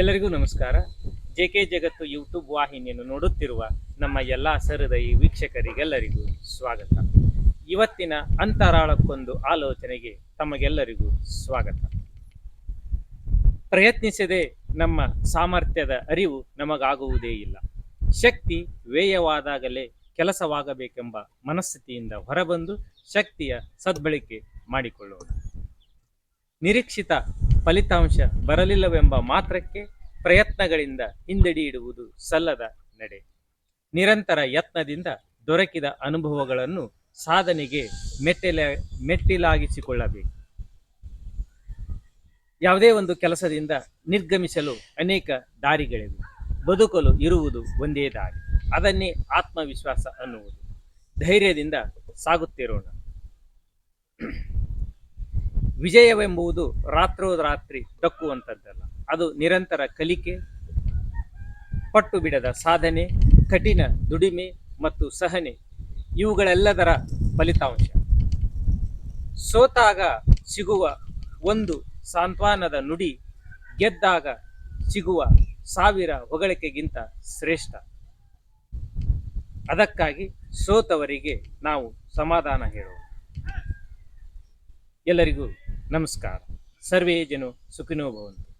ಎಲ್ಲರಿಗೂ ನಮಸ್ಕಾರ. J K ಜಗತ್ತು ಯೂಟ್ಯೂಬ್ ವಾಹಿನಿಯನ್ನು ನೋಡುತ್ತಿರುವ ನಮ್ಮ ಎಲ್ಲ ಸರದೈ ವೀಕ್ಷಕರಿಗೆಲ್ಲರಿಗೂ ಸ್ವಾಗತ. ಇವತ್ತಿನ ಅಂತರಾಳಕ್ಕೊಂದು ಆಲೋಚನೆಗೆ ತಮಗೆಲ್ಲರಿಗೂ ಸ್ವಾಗತ. ಪ್ರಯತ್ನಿಸದೆ ನಮ್ಮ ಸಾಮರ್ಥ್ಯದ ಅರಿವು ನಮಗಾಗುವುದೇ ಇಲ್ಲ. ಶಕ್ತಿ ವ್ಯಯವಾದಾಗಲೇ ಕೆಲಸವಾಗಬೇಕೆಂಬ ಮನಸ್ಥಿತಿಯಿಂದ ಹೊರಬಂದು ಶಕ್ತಿಯ ಸದ್ಬಳಕೆ ಮಾಡಿಕೊಳ್ಳೋಣ. ನಿರೀಕ್ಷಿತ ಫಲಿತಾಂಶ ಬರಲಿಲ್ಲವೆಂಬ ಮಾತ್ರಕ್ಕೆ ಪ್ರಯತ್ನಗಳಿಂದ ಹಿಂದಡಿ ಇಡುವುದು ಸಲ್ಲದ ನಡೆ. ನಿರಂತರ ಯತ್ನದಿಂದ ದೊರಕಿದ ಅನುಭವಗಳನ್ನು ಸಾಧನೆಗೆ ಮೆಟ್ಟಿಲ, ಮೆಟ್ಟಿಲಾಗಿಸಿಕೊಳ್ಳಬೇಕು. ಯಾವುದೇ ಒಂದು ಕೆಲಸದಿಂದ ನಿರ್ಗಮಿಸಲು ಅನೇಕ ದಾರಿಗಳಿವೆ. ಬದುಕಲು ಇರುವುದು ಒಂದೇ ದಾರಿ. ಅದನ್ನೇ ಆತ್ಮವಿಶ್ವಾಸ ಅನ್ನುವುದು. ಧೈರ್ಯದಿಂದ ಸಾಗುತ್ತಿರೋಣ. ವಿಜಯವೆಂಬುದು ರಾತ್ರೋರಾತ್ರಿ ದಕ್ಕುವಂಥದ್ದಲ್ಲ. ಅದು ನಿರಂತರ ಕಲಿಕೆ ಪಟ್ಟು ಬಿಡದ ಸಾಧನೆ, ಕಠಿಣ ದುಡಿಮೆ ಮತ್ತು ಸಹನೆ, ಇವುಗಳೆಲ್ಲದರ ಫಲಿತಾಂಶ. ಸೋತಾಗ ಸಿಗುವ ಒಂದು ಸಾಂತ್ವನದ ನುಡಿ ಗೆದ್ದಾಗ ಸಿಗುವ ಸಾವಿರ ಹೊಗಳಿಕೆಗಿಂತ ಶ್ರೇಷ್ಠ. ಅದಕ್ಕಾಗಿ ಸೋತವರಿಗೆ ನಾವು ಸಮಾಧಾನ ಹೇಳೋಣ. ಎಲ್ಲರಿಗೂ નમસ્કાર. સર્વે જેનો સુખીનો ભવંતુ.